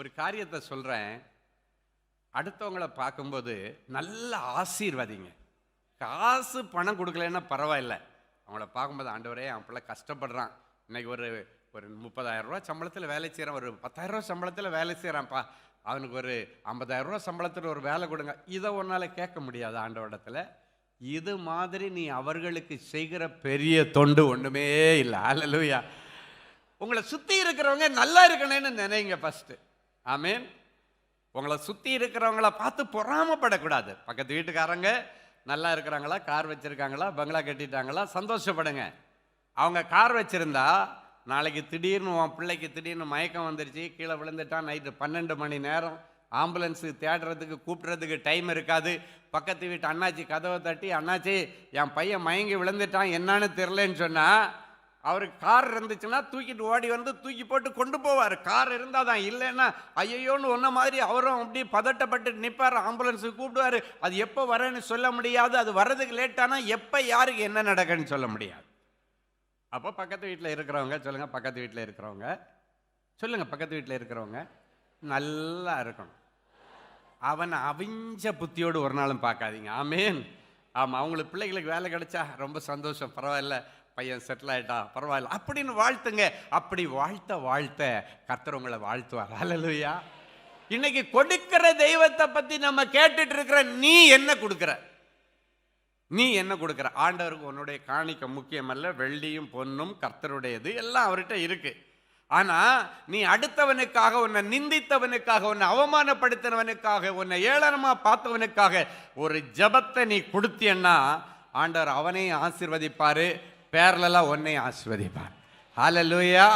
ஒரு காரியத்தை சொல்கிறேன் அடுத்தவங்கள பார்க்கும்போது நல்ல ஆசீர்வாதிங்க. காசு பணம் கொடுக்கலன்னா பரவாயில்ல. அவங்கள பார்க்கும்போது ஆண்டவரே அவன் பிள்ளை கஷ்டப்படுறான். இன்னைக்கு ஒரு ஒரு முப்பதாயிரரூவா சம்பளத்தில் வேலை செய்கிறான் ஒரு பத்தாயிரரூவா சம்பளத்தில் வேலை செய்கிறான்ப்பா அவனுக்கு ஒரு ஐம்பதாயிரரூவா சம்பளத்தில் ஒரு வேலை கொடுங்க. இதை ஒன்றால் கேட்க முடியாது ஆண்டவரிடத்துல. இது மாதிரி நீ அவர்களுக்கு செய்கிற பெரிய தொண்டு ஒன்றுமே இல்லை. அல்லலுயா உங்களை சுற்றி இருக்கிறவங்க நல்லா இருக்கணும்னு நினைங்க ஃபஸ்ட்டு ஆமீன். உங்களை சுற்றி இருக்கிறவங்கள பார்த்து பொறாமப்படக்கூடாது. பக்கத்து வீட்டுக்காரங்க நல்லா இருக்கிறாங்களா கார் வச்சுருக்காங்களா பங்களா கட்டிட்டாங்களா சந்தோஷப்படுங்க. அவங்க கார் வச்சுருந்தா நாளைக்கு திடீர்னு உன் பிள்ளைக்கு திடீர்னு மயக்கம் வந்துருச்சு கீழே விழுந்துட்டான் நைட்டு பன்னெண்டு மணி நேரம் ஆம்புலன்ஸு தேடுறதுக்கு கூப்பிட்றதுக்கு டைம் இருக்காது. பக்கத்து வீட்டு அண்ணாச்சி கதவை தட்டி அண்ணாச்சி என் பையன் மயங்கி விழுந்துட்டான் என்னன்னு தெரிலன்னு சொன்னால் அவருக்கு கார் இருந்துச்சுன்னா தூக்கிட்டு ஓடி வந்து தூக்கி போட்டு கொண்டு போவார். கார் இருந்தால் தான் இல்லைன்னா ஐயோன்னு ஒன்ன மாதிரி அவரும் அப்படி பதட்டப்பட்டு நிற்பார் ஆம்புலன்ஸுக்கு கூப்பிடுவார். அது எப்போ வரேன்னு சொல்ல முடியாது. அது வர்றதுக்கு லேட்டானா எப்போ யாருக்கு என்ன நடக்குன்னு சொல்ல முடியாது. அப்போ பக்கத்து வீட்டில் இருக்கிறவங்க சொல்லுங்கள் பக்கத்து வீட்டில் இருக்கிறவங்க. சொல்லுங்கள் பக்கத்து வீட்டில் இருக்கிறவங்க. நல்லா இருக்கணும். அவனை அவிஞ்ச புத்தியோடு ஒரு நாளும் பார்க்காதீங்க. ஆமேன். ஆமாம் அவங்களுக்கு பிள்ளைகளுக்கு வேலை கிடைச்சா ரொம்ப சந்தோஷம். பரவாயில்ல. பையன் செட்டில் ஆகிட்டான் பரவாயில்ல. அப்படின்னு வாழ்த்துங்க. அப்படி வாழ்த்த வாழ்த்த கர்த்தர் உங்களை வாழ்த்துவார். அலலுயா இன்னைக்கு கொடுக்கிற தெய்வத்தை பற்றி நம்ம கேட்டுட்டு இருக்கிற நீ என்ன கொடுக்குற? நீ என்ன கொடுக்குற? ஆண்டவருக்கு உன்னுடைய காணிக்க முக்கியமல்ல. வெள்ளியும் பொன்னும் கர்த்தருடையது எல்லாம் அவர்கிட்ட இருக்கு. ஆனா நீ அடுத்தவனுக்காக உன்னை நிந்தித்தவனுக்காக உன்னை அவமானப்படுத்தினவனுக்காக உன்னை ஏளனமா பார்த்தவனுக்காக ஒரு ஜெபத்தை நீ கொடுத்தியன்னா ஆண்டவர் அவனையும் ஆசிர்வதிப்பார். பேர்லலாம் உன்னையும் ஆஸ்வதிப்பார் ஹலலூயா